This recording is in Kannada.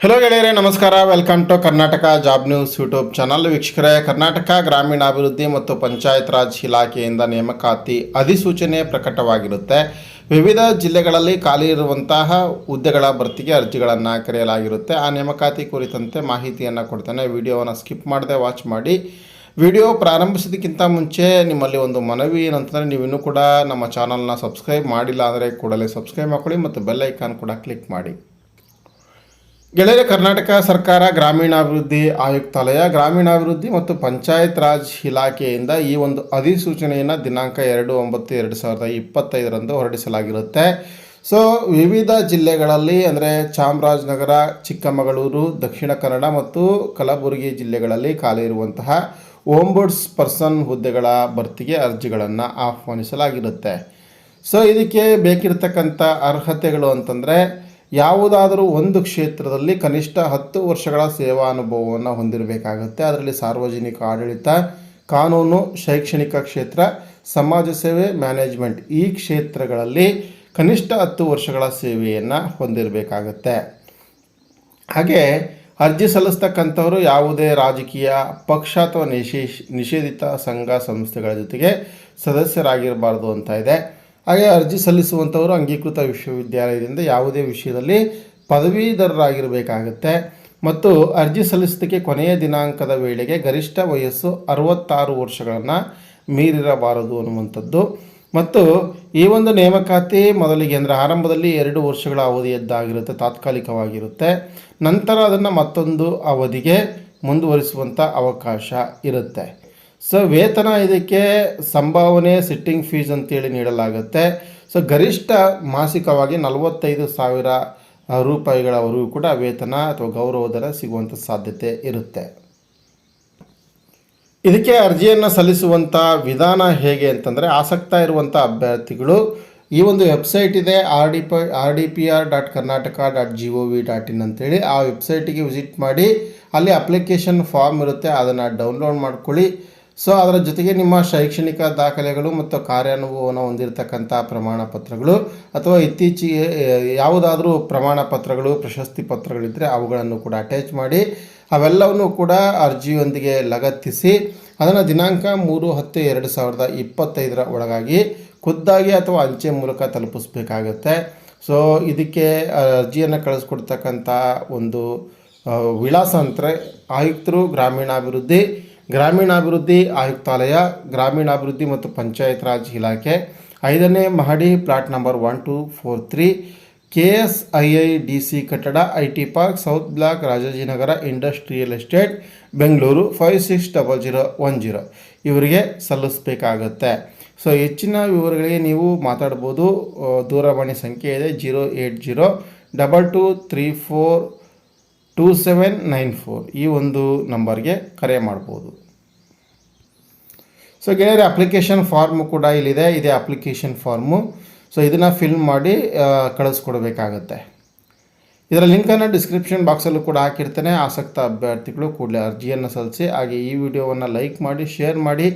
ಹಲೋ ಗೆಳೆಯರೇ, ನಮಸ್ಕಾರ. Welcome to Karnataka job news YouTube channel ವೀಕ್ಷಕರೇ, ಕರ್ನಾಟಕ ಗ್ರಾಮೀಣಾಭಿವೃದ್ಧಿ ಮತ್ತು ಪಂಚಾಯತ್ ರಾಜ್ ಇಲಾಖೆಯಿಂದ ನೇಮಕಾತಿ ಅಧಿಸೂಚನೆ ಪ್ರಕಟವಾಗಿರುತ್ತೆ. ವಿವಿಧ ಜಿಲ್ಲೆಗಳಲ್ಲಿ ಖಾಲಿ ಇರುವಂತಹ ಹುದ್ದೆಗಳ ಭರ್ತಿಗೆ ಅರ್ಜಿಗಳನ್ನು ಕರೆಯಲಾಗಿರುತ್ತೆ. ಆ ನೇಮಕಾತಿ ಕುರಿತಂತೆ ಮಾಹಿತಿಯನ್ನು ಕೊಡ್ತೇನೆ. ವಿಡಿಯೋವನ್ನು ಸ್ಕಿಪ್ ಮಾಡದೆ ವಾಚ್ ಮಾಡಿ. ವಿಡಿಯೋ ಪ್ರಾರಂಭಿಸೋದಕ್ಕಿಂತ ಮುಂಚೆ ನಿಮ್ಮಲ್ಲಿ ಒಂದು ಮನವಿ ಏನಂತಂದರೆ ನೀವು ಇನ್ನೂ ಕೂಡ ನಮ್ಮ ಚಾನಲ್ನ ಸಬ್ಸ್ಕ್ರೈಬ್ ಮಾಡಿಲ್ಲ ಅಂದರೆ ಕೂಡಲೇ ಸಬ್ಸ್ಕ್ರೈಬ್ ಮಾಡ್ಕೊಳ್ಳಿ ಮತ್ತು ಬೆಲ್ ಐಕಾನ್ ಕೂಡ ಕ್ಲಿಕ್ ಮಾಡಿ. ಗೆಳೆಯರೆ ಕರ್ನಾಟಕ ಸರ್ಕಾರ ಗ್ರಾಮೀಣಾಭಿವೃದ್ಧಿ ಆಯುಕ್ತಾಲಯ, ಗ್ರಾಮೀಣಾಭಿವೃದ್ಧಿ ಮತ್ತು ಪಂಚಾಯತ್ ರಾಜ್ ಇಲಾಖೆಯಿಂದ ಈ ಒಂದು ಅಧಿಸೂಚನೆಯನ್ನು ದಿನಾಂಕ ಎರಡು ಒಂಬತ್ತು ಎರಡು ಸಾವಿರದ ಇಪ್ಪತ್ತೈದರಂದು ಹೊರಡಿಸಲಾಗಿರುತ್ತೆ. ಸೊ ವಿವಿಧ ಜಿಲ್ಲೆಗಳಲ್ಲಿ ಅಂದರೆ ಚಾಮರಾಜನಗರ, ಚಿಕ್ಕಮಗಳೂರು, ದಕ್ಷಿಣ ಕನ್ನಡ ಮತ್ತು ಕಲಬುರಗಿ ಜಿಲ್ಲೆಗಳಲ್ಲಿ ಖಾಲಿ ಇರುವಂತಹ ಓಂಬುಡ್ಸ್ ಪರ್ಸನ್ ಹುದ್ದೆಗಳ ಭರ್ತಿಗೆ ಅರ್ಜಿಗಳನ್ನು ಆಹ್ವಾನಿಸಲಾಗಿರುತ್ತೆ. ಸೊ ಇದಕ್ಕೆ ಬೇಕಿರತಕ್ಕಂಥ ಅರ್ಹತೆಗಳು ಅಂತಂದರೆ ಯಾವುದಾದರೂ ಒಂದು ಕ್ಷೇತ್ರದಲ್ಲಿ ಕನಿಷ್ಠ ಹತ್ತು ವರ್ಷಗಳ ಸೇವಾ ಅನುಭವವನ್ನು ಹೊಂದಿರಬೇಕಾಗುತ್ತೆ. ಅದರಲ್ಲಿ ಸಾರ್ವಜನಿಕ ಆಡಳಿತ, ಕಾನೂನು, ಶೈಕ್ಷಣಿಕ ಕ್ಷೇತ್ರ, ಸಮಾಜ ಸೇವೆ, ಮ್ಯಾನೇಜ್ಮೆಂಟ್ ಈ ಕ್ಷೇತ್ರಗಳಲ್ಲಿ ಕನಿಷ್ಠ ಹತ್ತು ವರ್ಷಗಳ ಸೇವೆಯನ್ನು ಹೊಂದಿರಬೇಕಾಗತ್ತೆ. ಹಾಗೆ ಅರ್ಜಿ ಸಲ್ಲಿಸ್ತಕ್ಕಂಥವರು ಯಾವುದೇ ರಾಜಕೀಯ ಪಕ್ಷ ಅಥವಾ ನಿಷೇಧಿತ ಸಂಘ, ಸಂಸ್ಥೆಗಳ ಜೊತೆಗೆ ಸದಸ್ಯರಾಗಿರಬಾರ್ದು ಅಂತ ಇದೆ. ಹಾಗೆ ಅರ್ಜಿ ಸಲ್ಲಿಸುವಂಥವರು ಅಂಗೀಕೃತ ವಿಶ್ವವಿದ್ಯಾಲಯದಿಂದ ಯಾವುದೇ ವಿಷಯದಲ್ಲಿ ಪದವೀಧರರಾಗಿರಬೇಕಾಗತ್ತೆ. ಮತ್ತು ಅರ್ಜಿ ಸಲ್ಲಿಸೋದಕ್ಕೆ ಕೊನೆಯ ದಿನಾಂಕದ ವೇಳೆಗೆ ಗರಿಷ್ಠ ವಯಸ್ಸು ಅರವತ್ತಾರು ವರ್ಷಗಳನ್ನು ಮೀರಿರಬಾರದು ಅನ್ನುವಂಥದ್ದು. ಮತ್ತು ಈ ಒಂದು ನೇಮಕಾತಿ ಮೊದಲಿಗೆ ಅಂದರೆ ಆರಂಭದಲ್ಲಿ ಎರಡು ವರ್ಷಗಳ ಅವಧಿಯದ್ದಾಗಿರುತ್ತೆ, ತಾತ್ಕಾಲಿಕವಾಗಿರುತ್ತೆ. ನಂತರ ಅದನ್ನು ಮತ್ತೊಂದು ಅವಧಿಗೆ ಮುಂದುವರಿಸುವಂಥ ಅವಕಾಶ ಇರುತ್ತೆ. ಸೊ ವೇತನ ಇದಕ್ಕೆ ಸಂಭಾವನೆ ಸಿಟ್ಟಿಂಗ್ ಫೀಸ್ ಅಂತೇಳಿ ನೀಡಲಾಗುತ್ತೆ. ಸೊ ಗರಿಷ್ಠ ಮಾಸಿಕವಾಗಿ ನಲವತ್ತೈದು ಸಾವಿರ ರೂಪಾಯಿಗಳವರೆಗೂ ಕೂಡ ವೇತನ ಅಥವಾ ಗೌರವಧನ ಸಿಗುವಂಥ ಸಾಧ್ಯತೆ ಇರುತ್ತೆ. ಇದಕ್ಕೆ ಅರ್ಜಿಯನ್ನು ಸಲ್ಲಿಸುವಂಥ ವಿಧಾನ ಹೇಗೆ ಅಂತಂದರೆ ಆಸಕ್ತ ಇರುವಂಥ ಅಭ್ಯರ್ಥಿಗಳು, ಈ ಒಂದು ವೆಬ್ಸೈಟ್ ಇದೆ R D P R D P R dot Karnataka dot G O V dot in ಅಂತೇಳಿ. ಆ ವೆಬ್ಸೈಟಿಗೆ ವಿಸಿಟ್ ಮಾಡಿ, ಅಲ್ಲಿ ಅಪ್ಲಿಕೇಶನ್ ಫಾರ್ಮ್ ಇರುತ್ತೆ, ಅದನ್ನು ಡೌನ್ಲೋಡ್ ಮಾಡ್ಕೊಳ್ಳಿ. ಸೊ ಅದರ ಜೊತೆಗೆ ನಿಮ್ಮ ಶೈಕ್ಷಣಿಕ ದಾಖಲೆಗಳು ಮತ್ತು ಕಾರ್ಯಾನುಭವವನ್ನು ಹೊಂದಿರತಕ್ಕಂಥ ಪ್ರಮಾಣ ಪತ್ರಗಳು ಅಥವಾ ಇತ್ತೀಚೆಗೆ ಯಾವುದಾದ್ರೂ ಪ್ರಮಾಣ ಪತ್ರಗಳು ಪ್ರಶಸ್ತಿ ಪತ್ರಗಳಿದ್ದರೆ ಅವುಗಳನ್ನು ಕೂಡ ಅಟ್ಯಾಚ್ ಮಾಡಿ ಅವೆಲ್ಲವನ್ನು ಕೂಡ ಅರ್ಜಿಯೊಂದಿಗೆ ಲಗತ್ತಿಸಿ ಅದನ್ನು ದಿನಾಂಕ ಮೂರು ಹತ್ತು ಎರಡು ಸಾವಿರದ ಇಪ್ಪತ್ತೈದರ ಒಳಗಾಗಿ ಖುದ್ದಾಗಿ ಅಥವಾ ಅಂಚೆ ಮೂಲಕ ತಲುಪಿಸ್ಬೇಕಾಗತ್ತೆ. ಸೊ ಇದಕ್ಕೆ ಅರ್ಜಿಯನ್ನು ಕಳಿಸ್ಕೊಡ್ತಕ್ಕಂಥ ಒಂದು ವಿಳಾಸ ಅಂತಾರೆ ಆಯುಕ್ತರು, ಗ್ರಾಮೀಣಾಭಿವೃದ್ಧಿ ಗ್ರಾಮೀಣಾಭಿವೃದ್ಧಿ ಆಯುಕ್ತಾಲಯ, ಗ್ರಾಮೀಣಾಭಿವೃದ್ಧಿ ಮತ್ತು ಪಂಚಾಯತ್ ರಾಜ್ ಇಲಾಖೆ. ಐದನೇ ಮಹಡಿ plot number one two four three K S I I D C ಕಟ್ಟಡ I T park, south block, Rajajinagar industrial estate, Bengaluru five six double zero one zero. ಇವರಿಗೆ ಸಲ್ಲಿಸಬೇಕಾಗತ್ತೆ. ಸೊ, ಹೆಚ್ಚಿನ ವಿವರಗಳಿಗೆ ನೀವು ಮಾತಾಡ್ಬೋದು. ದೂರವಾಣಿ ಸಂಖ್ಯೆ ಇದೆ, zero eight zero double two three four two seven nine four ಈ ಒಂದು ನಂಬರ್ಗೆ ಕರೆ ಮಾಡ್ಬೋದು. ಸೊ ಗೆಳೆಯರೆ ಅಪ್ಲಿಕೇಶನ್ ಫಾರ್ಮು ಕೂಡ ಇಲ್ಲಿದೆ. ಇದೆ ಅಪ್ಲಿಕೇಶನ್ ಫಾರ್ಮು ಸೊ ಇದನ್ನು ಫಿಲ್ ಮಾಡಿ ಕಳಿಸ್ಕೊಡ್ಬೇಕಾಗತ್ತೆ. ಇದರ ಲಿಂಕನ್ನು ಡಿಸ್ಕ್ರಿಪ್ಷನ್ ಬಾಕ್ಸಲ್ಲೂ ಕೂಡ ಹಾಕಿರ್ತೇನೆ. ಆಸಕ್ತ ಅಭ್ಯರ್ಥಿಗಳು ಕೂಡಲೇ ಅರ್ಜಿಯನ್ನು ಸಲ್ಲಿಸಿ, ಹಾಗೆ ಈ ವಿಡಿಯೋವನ್ನು ಲೈಕ್ ಮಾಡಿ ಶೇರ್ ಮಾಡಿ.